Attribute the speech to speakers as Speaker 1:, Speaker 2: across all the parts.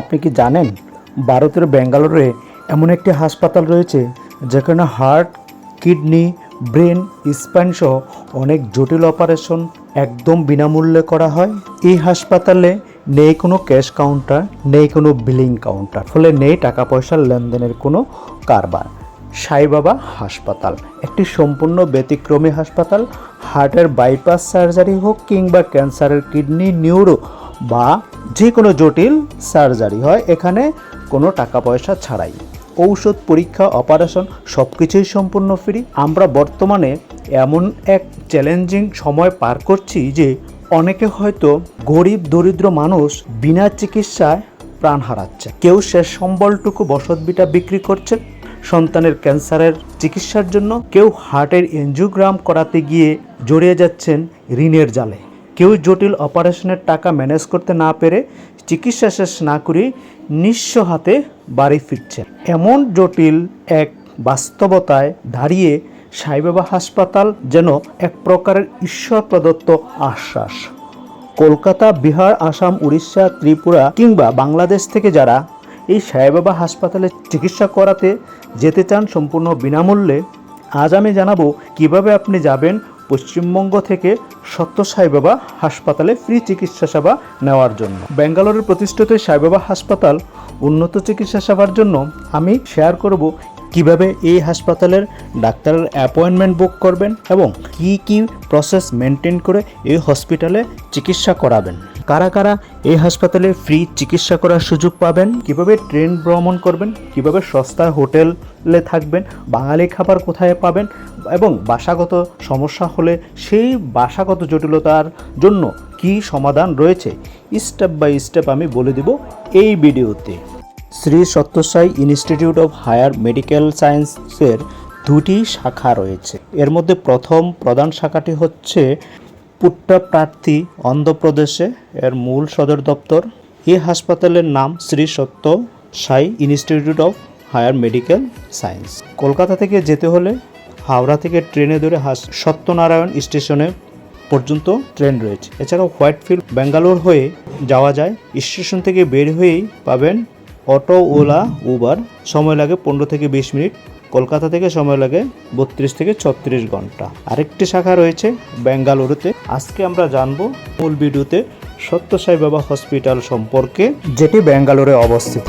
Speaker 1: আপনি কি জানেন, ভারতের ব্যাঙ্গালোরে এমন একটি হাসপাতাল রয়েছে যেখানে হার্ট, কিডনি, ব্রেন, স্পাইন সহ অনেক জটিল অপারেশন একদম বিনামূল্যে করা হয়? এই হাসপাতালে নেই কোনো ক্যাশ কাউন্টার, নেই কোনো বিলিং কাউন্টার, ফলে নেই টাকা পয়সার লেনদেনের কোনো কারবার। সাই বাবা হাসপাতাল, একটি সম্পূর্ণ ব্যতিক্রমী হাসপাতাল, হার্টের বাইপাস সার্জারি হোক কিংবা ক্যান্সারের কিডনি, নিউরো বা যে কোনো জটিল সার্জারি হয়, এখানে কোনো টাকা পয়সা ছাড়াই। ঔষধ পরীক্ষা, অপারেশন সব কিছুই সম্পূর্ণ ফ্রি। আমরা বর্তমানে এমন এক চ্যালেঞ্জিং সময় পার করছি যে অনেকে হয়তো গরিব, দরিদ্র মানুষ বিনা চিকিৎসায় প্রাণ হারাচ্ছে। কেউ শেষ সম্বলটুকু বসতবিটা বিক্রি করছে সন্তানের ক্যান্সারের চিকিৎসার জন্য। কেউ হার্টের এনজিওগ্রাম করাতে গিয়ে জড়িয়ে যাচ্ছেন ঋণের জালে। কেউ জটিল অপারেশনের টাকা ম্যানেজ করতে না পেরে চিকিৎসা শেষ না করে নিঃস্ব হাতে বাড়ি ফিরছে। এমন জটিল এক বাস্তবতায় দাঁড়িয়ে সাইবাবা হাসপাতাল যেন এক প্রকারের ঈশ্বর প্রদত্ত আশ্বাস। কলকাতা, বিহার, আসাম, উড়িষ্যা, ত্রিপুরা কিংবা বাংলাদেশ থেকে যারা এই সাইবাবা হাসপাতালে চিকিৎসা করাতে যেতে চান সম্পূর্ণ বিনামূল্যে, আজ আমি জানাব কীভাবে আপনি যাবেন পশ্চিমবঙ্গ থেকে সত্য সাইবাবা হাসপাতালে ফ্রি চিকিৎসা সেবা নেওয়ার জন্য। ব্যাঙ্গালোরের প্রতিষ্ঠিত সাইবাবা হাসপাতাল উন্নত চিকিৎসা সেবার জন্য আমি শেয়ার করব কীভাবে এই হাসপাতালের ডাক্তারের অ্যাপয়েন্টমেন্ট বুক করবেন এবং কি কি প্রসেস মেনটেন করে এই হসপিটালে চিকিৎসা করাবেন। কারা কারা এই হাসপাতালে ফ্রি চিকিৎসা করার সুযোগ পাবেন? কীভাবে ট্রেন ভ্রমণ করবেন? কীভাবে সস্তা হোটেলে থাকবেন? বাঙালি খাবার কোথায় পাবেন? এবং বাসাগত সমস্যা হলে সেই বাসাগত জটিলতার জন্য কি সমাধান রয়েছে? স্টেপ বাই স্টেপ আমি বলে দিব এই ভিডিওতে। Shri Sathya Sai institute of higher medical সায়েন্সের দুটি শাখা রয়েছে। এর মধ্যে প্রথম প্রধান শাখাটি হচ্ছে পুট্টাপ্রার্থী অন্ধ্রপ্রদেশে এর মূল সদর দপ্তর। এই হাসপাতালের নাম Shri Sathya Sai institute of higher medical science. Kolkata থেকে যেতে হলে হাওড়া থেকে ট্রেনে ধরে হাস সত্যনারায়ণ স্টেশনে পর্যন্ত ট্রেন রয়েছে। এছাড়াও হোয়াইটফিল্ড, ব্যাঙ্গালোর হয়ে যাওয়া যায়। স্টেশন থেকে বের হয়েই পাবেন অটো, ওলা, উবার, সময় লাগে পনেরো থেকে বিশ মিনিট। কলকাতা থেকে সময় লাগে বত্রিশ থেকে ছত্রিশ ঘণ্টা। আরেকটি শাখা রয়েছে বেঙ্গালুরুতে। আজকে আমরা জানব মূল ভিডিওতে সত্য সাই বাবা হসপিটাল সম্পর্কে, যেটি বেঙ্গালুরে অবস্থিত।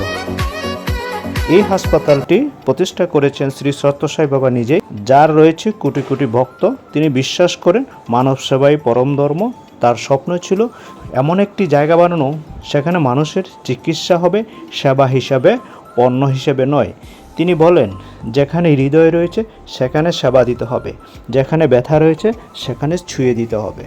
Speaker 1: এই হাসপাতালটি প্রতিষ্ঠা করেছেন শ্রী সত্যসাই বাবা নিজেই যার রয়েছে কোটি কোটি ভক্ত। তিনি বিশ্বাস করেন মানব সেবাই পরম ধর্ম। তার স্বপ্ন ছিল এমন একটি জায়গা বানানো সেখানে মানুষের চিকিৎসা হবে, সেবা হিসাবে, পণ্য হিসেবে নয়। তিনি বলেন, যেখানে হৃদয় রয়েছে, সেখানে সেবা দিতে হবে। যেখানে ব্যথা রয়েছে, সেখানে ছুঁয়ে দিতে হবে।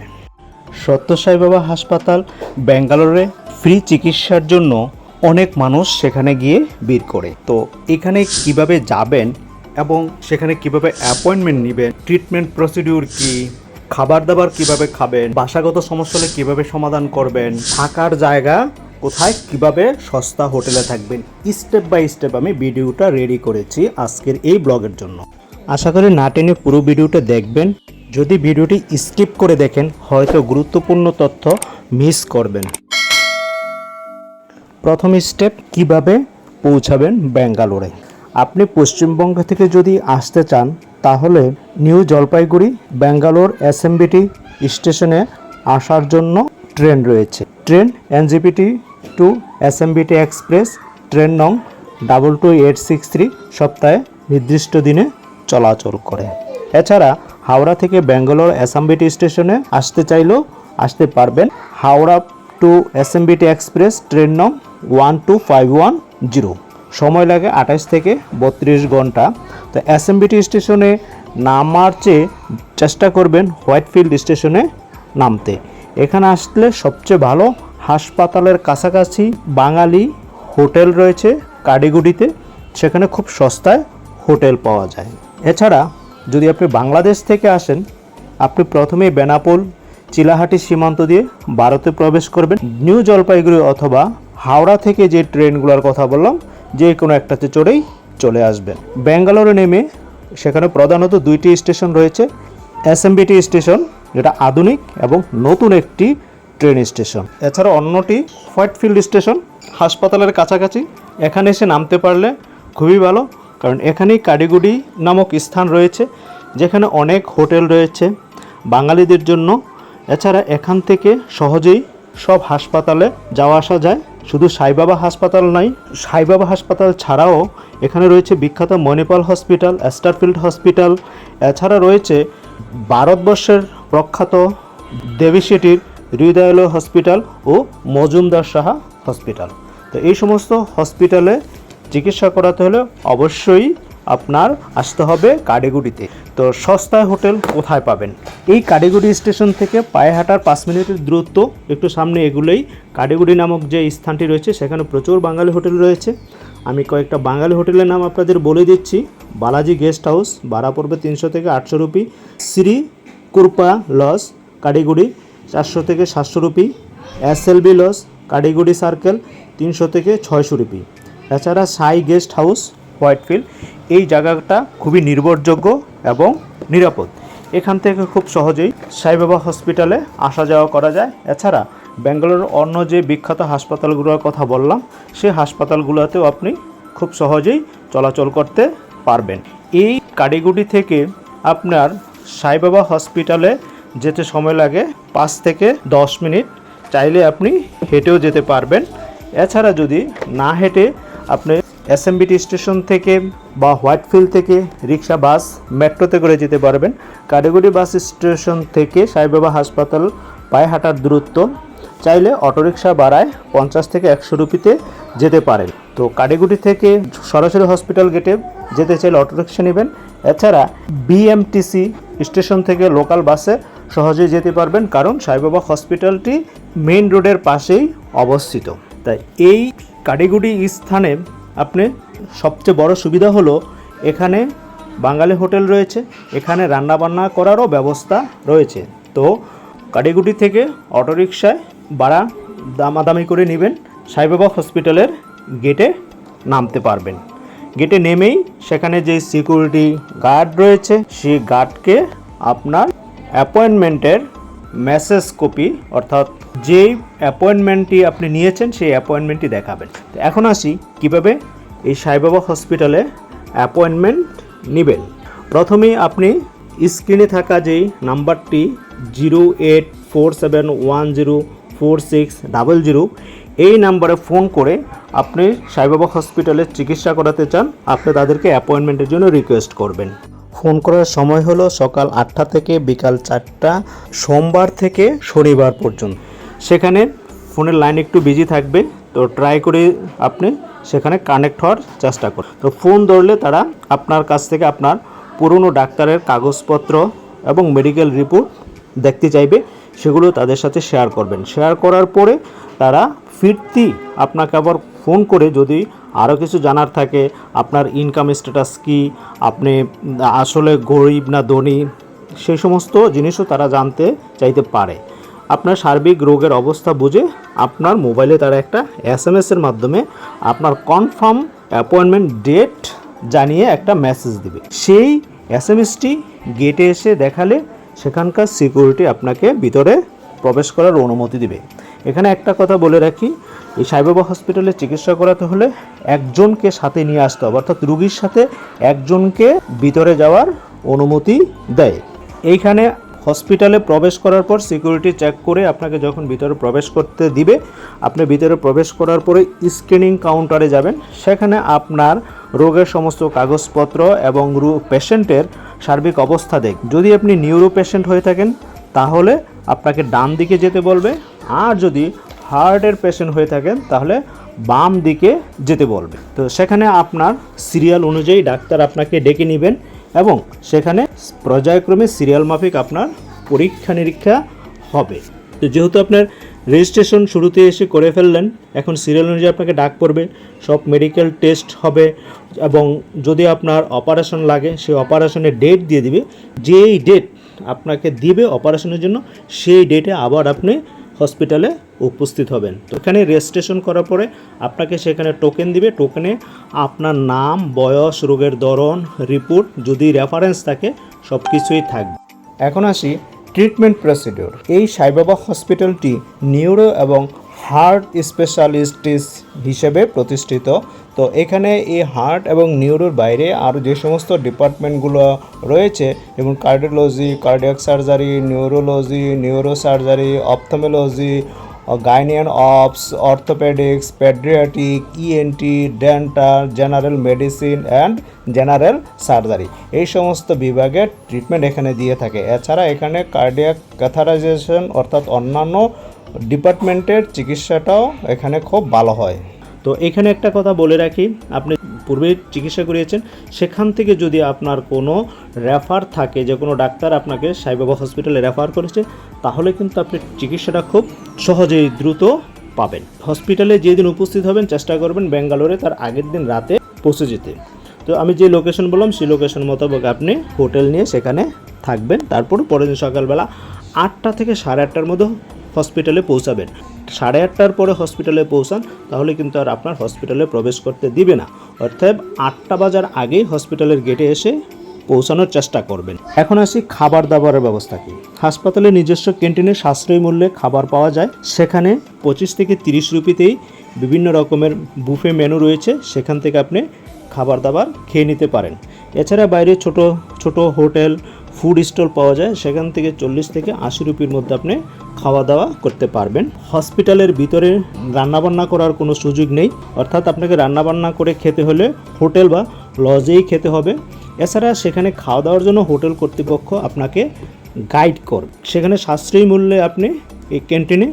Speaker 1: সত্যসাই বাবা হাসপাতাল, ব্যাঙ্গালোরে ফ্রি চিকিৎসার জন্য অনেক মানুষ সেখানে গিয়ে ভিড় করে। তো এখানে কীভাবে যাবেন এবং সেখানে কীভাবে অ্যাপয়েন্টমেন্ট নেবেন ট্রিটমেন্ট প্রসিডিউর কি? খাবার দাবার কীভাবে খাবেন? বাসাগত সমস্যা হলে কীভাবে সমাধান করবেন? থাকার জায়গা কোথায়? কীভাবে সস্তা হোটেলে থাকবেন? স্টেপ বাই স্টেপ আমি ভিডিওটা রেডি করেছি আজকের এই ব্লগের জন্য। আশা করি না টেনে পুরো ভিডিওটা দেখবেন। যদি ভিডিওটি স্কিপ করে দেখেন, হয়তো গুরুত্বপূর্ণ তথ্য মিস করবেন। প্রথম স্টেপ, কীভাবে পৌঁছাবেন ব্যাঙ্গালোরে? আপনি পশ্চিমবঙ্গ থেকে যদি আসতে চান তাহলে নিউ জলপাইগুড়ি, ব্যাঙ্গালোর এসএমবিটি স্টেশনে আসার জন্য ট্রেন রয়েছে। Train NJPT to SMVT express train নং double two eight six three সপ্তাহে নির্দিষ্ট দিনে চলাচল করে। এছাড়া হাওড়া থেকে ব্যাঙ্গালোর অ্যাসামবিটি স্টেশনে আসতে চাইলেও আসতে পারবেন। Howrah to SMVT express train নং one two five one zero সময় লাগে আঠাশ থেকে বত্রিশ ঘণ্টা। তো এসএমবিটি স্টেশনে নামার চেয়ে চেষ্টা করবেন হোয়াইটফিল্ড স্টেশনে নামতে। এখানে আসলে সবচেয়ে ভালো হাসপাতালের কাছাকাছি বাঙালি হোটেল রয়েছে কাডিগুডিতে সেখানে খুব সস্তায় হোটেল পাওয়া যায়। এছাড়া যদি আপনি বাংলাদেশ থেকে আসেন, আপনি প্রথমেই বেনাপোল, চিলাহাটি সীমান্ত দিয়ে ভারতে প্রবেশ করবেন। নিউ জলপাইগুড়ি অথবা হাওড়া থেকে যে ট্রেনগুলোর কথা বললাম যে কোনো একটাতে চড়েই চলে আসবেন। ব্যাঙ্গালোরে নেমে সেখানে প্রধানত দুইটি স্টেশন রয়েছে এসএমবিটি স্টেশন, যেটা আধুনিক এবং নতুন একটি
Speaker 2: ট্রেন স্টেশন। এছাড়া অন্যটি হোয়াইটফিল্ড স্টেশন, হাসপাতালের কাছাকাছি। এখানে এসে নামতে পারলে খুবই ভালো, কারণ এখানেই কাডিগুডি নামক স্থান রয়েছে, যেখানে অনেক হোটেল রয়েছে বাঙালিদের জন্য। এছাড়া এখান থেকে সহজেই সব হাসপাতালে যাওয়া আসা যায়। শুধু সাইবাবা হাসপাতাল নয় সাইবাবা হাসপাতাল ছাড়াও এখানে রয়েছে বিখ্যাত মণিপাল হসপিটাল অ্যাস্টারফিল্ড হসপিটাল, এছাড়া রয়েছে ভারতবর্ষের প্রখ্যাত দেবী সিটির হৃদয়ালয় হসপিটাল ও মজুমদার সাহা হসপিটাল। তো এই সমস্ত হসপিটালে চিকিৎসা করাতে হলে অবশ্যই আপনার আসতে হবে কাডেগুড়িতে তো সস্তায় হোটেল কোথায় পাবেন? এই কাডেগুড়ি স্টেশন থেকে পায়ে হাঁটার পাঁচ মিনিটের দূরত্ব, একটু সামনে এগুলোই। কাডেগুড়ি নামক যে স্থানটি রয়েছে, সেখানে প্রচুর বাঙালি হোটেল রয়েছে। আমি কয়েকটা বাঙালি হোটেলের নাম আপনাদের বলে দিচ্ছি। বালাজি গেস্ট হাউস ভাড়া পড়বে তিনশো থেকে আটশো রুপি। শ্রী কুরপা লস কাডিগুড়ি চারশো থেকে সাতশো রুপি। এস এসএলবি লস কাডিগুড়ি সার্কেল, তিনশো থেকে ছয়শো রুপি। এছাড়া সাই গেস্ট হাউস, হোয়াইটফিল্ড। এই জায়গাটা খুবই নির্ভরযোগ্য এবং নিরাপদ। এখান থেকে খুব সহজেই সাইবাবা হসপিটালে আসা যাওয়া করা যায়। এছাড়া ব্যাঙ্গালোর অন্য যে বিখ্যাত হাসপাতালগুলোর কথা বললাম সেই হাসপাতালগুলোতেও আপনি খুব সহজেই চলাচল করতে পারবেন। এই কাডিগুডি থেকে আপনার সাইবাবা হসপিটালে যেতে সময় লাগে পাঁচ থেকে দশ মিনিট। চাইলে আপনি হেঁটেও যেতে পারবেন। এছাড়া যদি না হেঁটে আপনি এসএমবিটি স্টেশন থেকে বা হোয়াইট হোয়াইটফিল্ড থেকে রিক্সা বাস, মেট্রোতে করে যেতে পারবেন। কারিগরি বাস স্টেশন থেকে সাইবাবা হাসপাতাল পায়ে হাঁটার দূরত্ব। চাইলে অটোরিকশা বাড়ায় পঞ্চাশ থেকে একশো রুপিতে যেতে পারেন। তো কারিগুড়ি থেকে সরাসরি হসপিটাল গেটে যেতে চাইলে অটোরিকশা নেবেন। এছাড়া বিএমটিসি স্টেশন থেকে লোকাল বাসে সহজেই যেতে পারবেন, কারণ সাইবাবা হসপিটালটি মেইন রোডের পাশেই অবস্থিত। তাই এই কাটিগুড়ি স্থানে আপনি, সবচেয়ে বড় সুবিধা হলো এখানে বাঙালি হোটেল রয়েছে, এখানে রান্নাবান্না করারও ব্যবস্থা রয়েছে। তো কাটিগুড়ি থেকে অটোরিকশায় ভাড়া দামাদামি করে নেবেন, সাইবাবা হসপিটালের গেটে নামতে পারবেন। গেটে নেমেই সেখানে যে সিকিউরিটি গার্ড রয়েছে, সেই গার্ডকে আপনার অ্যাপয়েন্টমেন্টের মেসেজ কপি অর্থাৎ যেই অ্যাপয়েন্টমেন্টটি আপনি নিয়েছেন, সেই অ্যাপয়েন্টমেন্টটি দেখাবেন। তো এখন আসি কীভাবে এই সাইবাবা হসপিটালে অ্যাপয়েন্টমেন্ট নেবেন। প্রথমেই আপনি স্ক্রিনে থাকা যেই নাম্বারটি zero eight four seven one zero four six double zero, এই নাম্বারে ফোন করে আপনি সাইবাবা হসপিটালে চিকিৎসা করাতে চান, আপনি তাদেরকে অ্যাপয়েন্টমেন্টের জন্য রিকোয়েস্ট করবেন। ফোন করার সময় হলো সকাল আটটা থেকে বিকাল চারটা, সোমবার থেকে শনিবার পর্যন্ত। সেখানে ফোনের লাইন একটু বিজি থাকবে, তো ট্রাই করে আপনি সেখানে কানেক্ট হওয়ার চেষ্টা করুন। তো ফোন ধরলে তারা আপনার কাছ থেকে আপনার পুরনো ডাক্তারের কাগজপত্র এবং মেডিকেল রিপোর্ট দেখতে চাইবে, সেগুলো তাদের সাথে শেয়ার করবেন। শেয়ার করার পরে তারা ফিরতি আপনাকে আবার ফোন করে যদি আরও কিছু জানার থাকে, আপনার ইনকাম স্ট্যাটাস কি, আপনি আসলে গরিব না ধনী, সেই সমস্ত জিনিসও তারা জানতে চাইতে পারে। আপনার সার্বিক রোগের অবস্থা বুঝে আপনার মোবাইলে তারা একটা এস এম এর মাধ্যমে আপনার কনফার্ম অ্যাপয়েন্টমেন্ট ডেট জানিয়ে একটা মেসেজ দিবে। সেই এস এম এসটি গেটে এসে দেখালে সেখানকার সিকিউরিটি আপনাকে ভিতরে প্রবেশ করার অনুমতি দিবে। এখানে একটা কথা বলে রাখি এই সাইবাবা হসপিটালে চিকিৎসা করাতে হলে একজনকে সাথে নিয়ে আসতে হবে। অর্থাৎ রুগীর সাথে একজনকে ভিতরে যাওয়ার অনুমতি দেয়। এইখানে হসপিটালে প্রবেশ করার পর সিকিউরিটি চেক করে আপনাকে যখন ভিতরে প্রবেশ করতে দিবে, আপনি ভিতরে প্রবেশ করার পরে স্ক্রিনিং কাউন্টারে যাবেন। সেখানে আপনার রোগের সমস্ত কাগজপত্র এবং রু, পেশেন্টের সার্বিক অবস্থা দেখ। যদি আপনি নিউরো পেশেন্ট হয়ে থাকেন, তাহলে আপনাকে ডান দিকে যেতে বলবে। আর যদি হার্টের পেশেন্ট হয়ে থাকেন তাহলে বাম দিকে যেতে বলবে। তো সেখানে আপনার সিরিয়াল অনুযায়ী ডাক্তার আপনাকে ডেকে নেবেন এবং সেখানে পর্যায়ক্রমে সিরিয়াল মাফিক আপনার পরীক্ষা নিরীক্ষা হবে। তো যেহেতু আপনার রেজিস্ট্রেশন শুরুতে এসে করে ফেললেন, এখন সিরিয়াল অনুযায়ী আপনাকে ডাক পড়বে, সব মেডিকেল টেস্ট হবে এবং যদি আপনার অপারেশন লাগে, সেই অপারেশনের ডেট দিয়ে দিবে। যেই ডেট আপনাকে দিবে অপারেশনের জন্য, সেই ডেটে আবার আপনি হসপিটালে উপস্থিত হবেন। তো এখানে রেজিস্ট্রেশন করার পরে আপনাকে সেখানে টোকেন দিবে। টোকেনে আপনার নাম, বয়স, রোগের ধরন রিপোর্ট যদি রেফারেন্স থাকে সব কিছুই থাকবে। এখন আসি ট্রিটমেন্ট প্রসিডিওর এই সাইবাবা হসপিটালটি নিউরো এবং হার্ট স্পেশালিস্টিস হিসেবে প্রতিষ্ঠিত। তো এখানে এই হার্ট এবং নিউরোর বাইরে আরও যে সমস্ত ডিপার্টমেন্টগুলো রয়েছে, যেমন cardiology, cardiac surgery, neurology neuro surgery ophthalmology গাইনিয়ান ops, orthopaedics, paediatric ENT dental, general medicine and general surgery. এই সমস্ত বিভাগের ট্রিটমেন্ট এখানে দিয়ে থাকে। এছাড়া এখানে কার্ডিয়াক ক্যাথারাইজেশন অর্থাৎ অন্যান্য ডিপার্টমেন্টের চিকিৎসাটাও এখানে খুব ভালো হয়।
Speaker 3: তো এখানে একটা কথা বলে রাখি, আপনি পূর্বে চিকিৎসা করিয়েছেন, সেখান থেকে যদি আপনার কোনো রেফার থাকে, যে কোনো ডাক্তার আপনাকে সাইবাবা হসপিটালে রেফার করেছে, তাহলে কিন্তু আপনি চিকিৎসাটা খুব সহজেই দ্রুত পাবেন। হসপিটালে যেদিন উপস্থিত হবেন, চেষ্টা করবেন ব্যাঙ্গালোরে তার আগের দিন রাতে পৌঁছে যেতে। তো আমি যে লোকেশন বললাম, সেই লোকেশন মোতাবেক আপনি হোটেল নিয়ে সেখানে থাকবেন। তারপর পরের দিন সকালবেলা আটটা থেকে সাড়ে আটটার মধ্যে হসপিটালে পৌঁছাবেন। সাড়ে আটটার পরে হসপিটালে পৌঁছান, তাহলে কিন্তু আর আপনার হসপিটালে প্রবেশ করতে দিবে না। অর্থাৎ আটটা বাজার আগেই হসপিটালের গেটে এসে পৌঁছানোর চেষ্টা করবেন। এখন আসি খাবার দাবারের ব্যবস্থা কি? হাসপাতালে নিজস্ব ক্যান্টিনে সাশ্রয়ী মূল্যে খাবার পাওয়া যায়। সেখানে পঁচিশ থেকে তিরিশ রুপিতেই বিভিন্ন রকমের বুফে মেনু রয়েছে। সেখান থেকে আপনি খাবার দাবার খেয়ে নিতে পারেন। এছাড়া বাইরে ছোট ছোট হোটেল ফুড স্টল পাওয়া যায়, সেখান থেকে চল্লিশ থেকে আশি রুপির মধ্যে আপনি খাওয়া দাওয়া করতে পারবেন। হসপিটালের ভিতরে রান্নাবান্না করার কোনো সুযোগ নেই। অর্থাৎ আপনাকে রান্নাবান্না করে খেতে হলে হোটেল বা লজেই খেতে হবে। এছাড়া সেখানে খাওয়া দাওয়ার জন্য হোটেল কর্তৃপক্ষ আপনাকে গাইড কর, সেখানে সাশ্রয়ী মূল্যে আপনি এই ক্যান্টিনে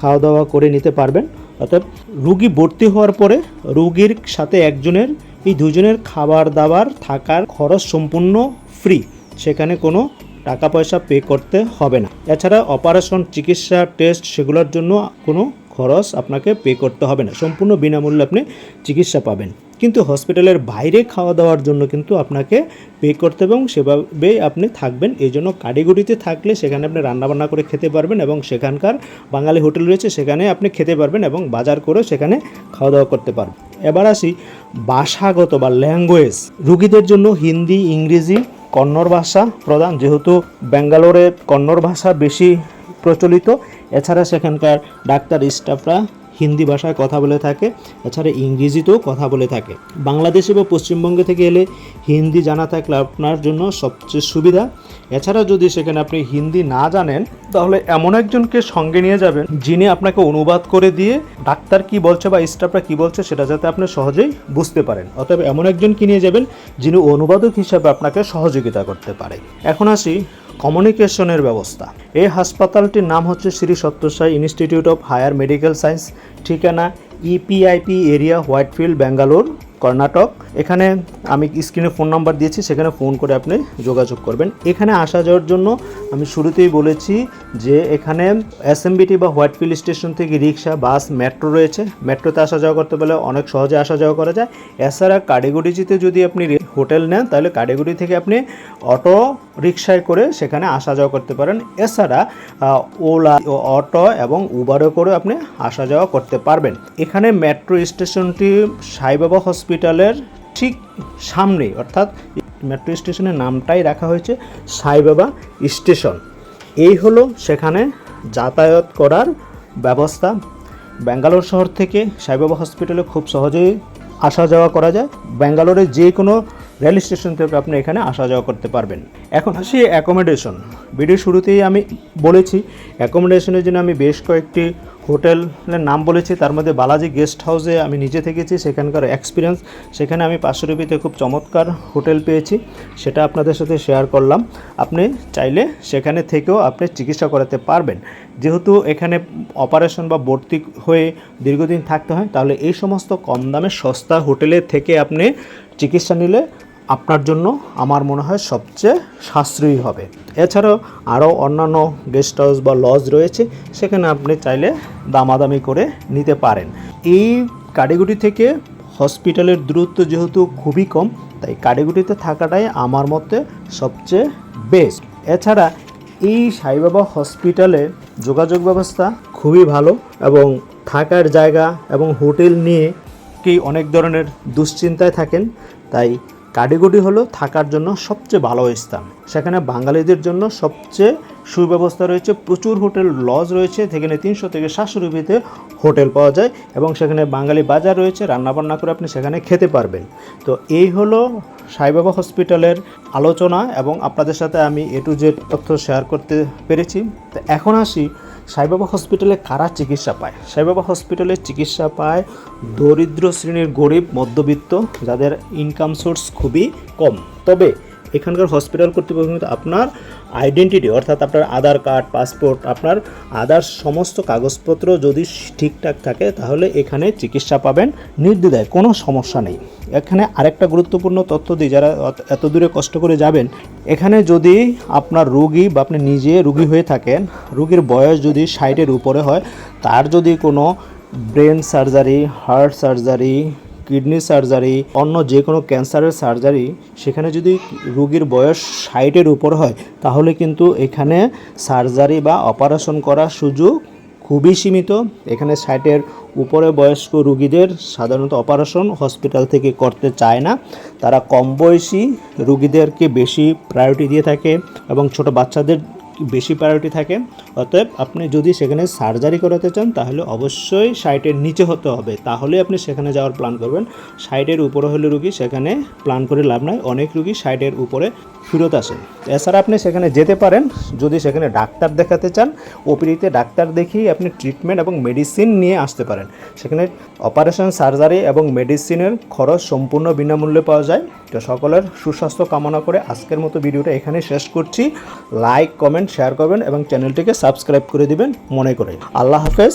Speaker 3: খাওয়া দাওয়া করে নিতে পারবেন। অর্থাৎ রুগী ভর্তি হওয়ার পরে রুগীর সাথে একজনের, এই দুজনের খাবার দাবার থাকার খরচ সম্পূর্ণ ফ্রি সেখানে কোনো টাকা পয়সা পে করতে হবে না। এছাড়া অপারেশন চিকিৎসা টেস্ট সেগুলোর জন্য কোনো খরচ আপনাকে পে করতে হবে না। সম্পূর্ণ বিনামূল্যে আপনি চিকিৎসা পাবেন। কিন্তু হসপিটালের বাইরে খাওয়া দাওয়ার জন্য কিন্তু আপনাকে পে করতে হবে এবং সেভাবেই আপনি থাকবেন। এই জন্য কারিগরিতে থাকলে সেখানে আপনি রান্নাবান্না করে খেতে পারবেন এবং সেখানকার বাঙালি হোটেল রয়েছে, সেখানে আপনি খেতে পারবেন এবং বাজার করে সেখানে খাওয়া দাওয়া করতে পারবেন। এবার আসি ভাষাগত বা ল্যাঙ্গুয়েজ রুগীদের জন্য হিন্দি, ইংরেজি কন্নড় ভাষা প্রধান যেহেতু ব্যাঙ্গালোরে কন্নড় ভাষা বেশি প্রচলিত এছাড়া সেখানকার ডাক্তার স্টাফরা হিন্দি ভাষায় কথা বলে থাকে, এছাড়া ইংরেজিতেও কথা বলে থাকে। বাংলাদেশে বা পশ্চিমবঙ্গে থেকে এলে হিন্দি জানা থাকলে আপনার জন্য সবচেয়ে সুবিধা। এছাড়া যদি সেখানে আপনি হিন্দি না জানেন, তাহলে এমন একজনকে সঙ্গে নিয়ে যাবেন, যিনি আপনাকে অনুবাদ করে দিয়ে ডাক্তার কি বলছে বা স্টাফরা কি বলছে সেটা যাতে আপনি সহজেই বুঝতে পারেন। অতএব এমন একজনকে নিয়ে যাবেন, যিনি অনুবাদক হিসাবে আপনাকে সহযোগিতা করতে পারে। এখন আসি কমিউনিকেশনের ব্যবস্থা। এই হাসপাতালটির নাম হচ্ছে Shri Sathya Sai institute of higher medical science. ঠিকানা E EPIP area, Whitefield, Bangalore, Karnataka. এখানে আমি স্ক্রিনে ফোন নাম্বার দিয়েছি, সেখানে ফোন করে আপনি যোগাযোগ করবেন। এখানে আসা যাওয়ার জন্য আমি শুরুতেই বলেছি যে এখানে এসএমবিটি বা হোয়াইটফিল্ড স্টেশন থেকে রিক্সা, বাস, মেট্রো রয়েছে। মেট্রোতে আসা যাওয়া করতে পারলে অনেক সহজে আসা যাওয়া করা যায়। এছাড়া কারিগরিজিতে যদি আপনি হোটেল নেন, তাহলে কারিগরি থেকে আপনি অটো রিক্সায় করে সেখানে আসা যাওয়া করতে পারেন। এছাড়া ওলা অটো এবং উবারও করে আপনি আসা যাওয়া করতে পারবেন। এখানে মেট্রো স্টেশনটি সাইবাবা হসপিটালের ঠিক সামনেই, অর্থাৎ মেট্রো স্টেশনের নামটাই রাখা হয়েছে সাইবাবা স্টেশন। এই হলো সেখানে যাতায়াত করার ব্যবস্থা। ব্যাঙ্গালোর শহর থেকে সাইবাবা হসপিটালে খুব সহজেই আসা যাওয়া করা যায়। ব্যাঙ্গালোরে যে কোনো রেল স্টেশন থেকে আপনি এখানে আসা যাওয়া করতে পারবেন। এখন আসি অ্যাকোমোডেশন ভিডিও শুরুতেই আমি বলেছি অ্যাকোমোডেশনের জন্য আমি বেশ কয়েকটি হোটেলের নাম বলেছি। তার মধ্যে বালাজি গেস্ট হাউসে আমি নিজে থেকেছি, সেখানকার এক্সপিরিয়েন্স সেখানে আমি পাঁচশো রুপিতে খুব চমৎকার হোটেল পেয়েছি, সেটা আপনাদের সাথে শেয়ার করলাম। আপনি চাইলে সেখানে থেকেও আপনি চিকিৎসা করাতে পারবেন। যেহেতু এখানে অপারেশন বা ভর্তি হয়ে দীর্ঘদিন থাকতে হয়, তাহলে এই সমস্ত কম দামে সস্তা হোটেলে থেকে আপনি চিকিৎসা নিলে আপনার জন্য আমার মনে হয় সবচেয়ে সাশ্রয়ী হবে। এছাড়াও আরও অন্যান্য গেস্ট হাউস বা লজ রয়েছে, সেখানে আপনি চাইলে দামাদামি করে নিতে পারেন। এই কারিগুড়ি থেকে হসপিটালের দূরত্ব যেহেতু খুবই কম, তাই কারিগুড়িতে থাকাটাই আমার মতে সবচেয়ে বেস্ট। এছাড়া এই সাইবাবা হসপিটালে যোগাযোগ ব্যবস্থা খুবই ভালো এবং থাকার জায়গা এবং হোটেল নিয়ে কি অনেক ধরনের দুশ্চিন্তায় থাকেন, তাই কাডিগুডি হলো থাকার জন্য সবচেয়ে ভালো স্থান। সেখানে বাঙালিদের জন্য সবচেয়ে সুব্যবস্থা রয়েছে, প্রচুর হোটেল, লজ রয়েছে সেখানে তিনশো থেকে সাতশো রুপিতে হোটেল পাওয়া যায় এবং সেখানে বাঙালি বাজার রয়েছে, রান্নাবান্না করে আপনি সেখানে খেতে পারবেন। তো এই হলো সাইবাবা হসপিটালের আলোচনা এবং আপনাদের সাথে আমি এ টু জেড তথ্য শেয়ার করতে পেরেছি। তো এখন আসি সাইবাবা হসপিটালে কারা চিকিৎসা পায়? সাইবাবা হসপিটালে চিকিৎসা পায় দরিদ্র শ্রেণির গরিব, মধ্যবিত্ত, যাদের ইনকাম সোর্স খুবই কম। তবে এখানকার হসপিটাল কর্তৃপক্ষ কিন্তু আপনার আইডেন্টিটি অর্থাৎ আপনার আধার কার্ড পাসপোর্ট আপনার আদার সমস্ত কাগজপত্র যদি ঠিকঠাক থাকে, তাহলে এখানে চিকিৎসা পাবেন। নির্দ্বিধায় কোনো সমস্যা নেই। এখানে আরেকটা গুরুত্বপূর্ণ তথ্য দিই, যারা এত দূরে কষ্ট করে যাবেন। এখানে যদি আপনার রোগী বা আপনি নিজে রুগী হয়ে থাকেন, রুগীর বয়স যদি ষাটের উপরে হয়, তার যদি কোনো brain surgery heart surgery kidney surgery, অন্য যে কোনো ক্যান্সারের সার্জারি, সেখানে যদি রোগীর বয়স ষাটের উপর হয়, তাহলে কিন্তু এখানে সার্জারি বা অপারেশন করার সুযোগ খুবই সীমিত। এখানে ষাটের উপরে বয়স্ক রুগীদের সাধারণত অপারেশন হসপিটাল থেকে করতে চায় না। তারা কম বয়সী রুগীদেরকে বেশি প্রায়োরিটি দিয়ে থাকে এবং ছোট বাচ্চাদের বেশি প্রায়োরিটি থাকে। অতএব আপনি যদি সেখানে সার্জারি করাতে চান, তাহলে অবশ্যই সাইটের নিচে হতে হবে। তাহলে আপনি সেখানে যাওয়ার প্ল্যান করবেন। সাইটের উপরে হলে রুগী সেখানে প্ল্যান করে লাভ নাই। অনেক রুগী সাইটের উপরে ফেরত আসেন এছাড়া আপনি সেখানে যেতে পারেন, যদি সেখানে ডাক্তার দেখাতে চান, ওপিডিতে ডাক্তার দেখিয়ে আপনি ট্রিটমেন্ট এবং মেডিসিন নিয়ে আসতে পারেন। সেখানে অপারেশন সার্জারি এবং মেডিসিনের খরচ সম্পূর্ণ বিনামূল্যে পাওয়া যায়। তো সকলের সুস্বাস্থ্য কামনা করে আজকের মতো ভিডিওটা এখানে শেষ করছি। লাইক কমেন্ট শেয়ার করবেন এবং চ্যানেলটিকে সাবস্ক্রাইব করে দিবেন মনে করে। আল্লাহ হাফেজ।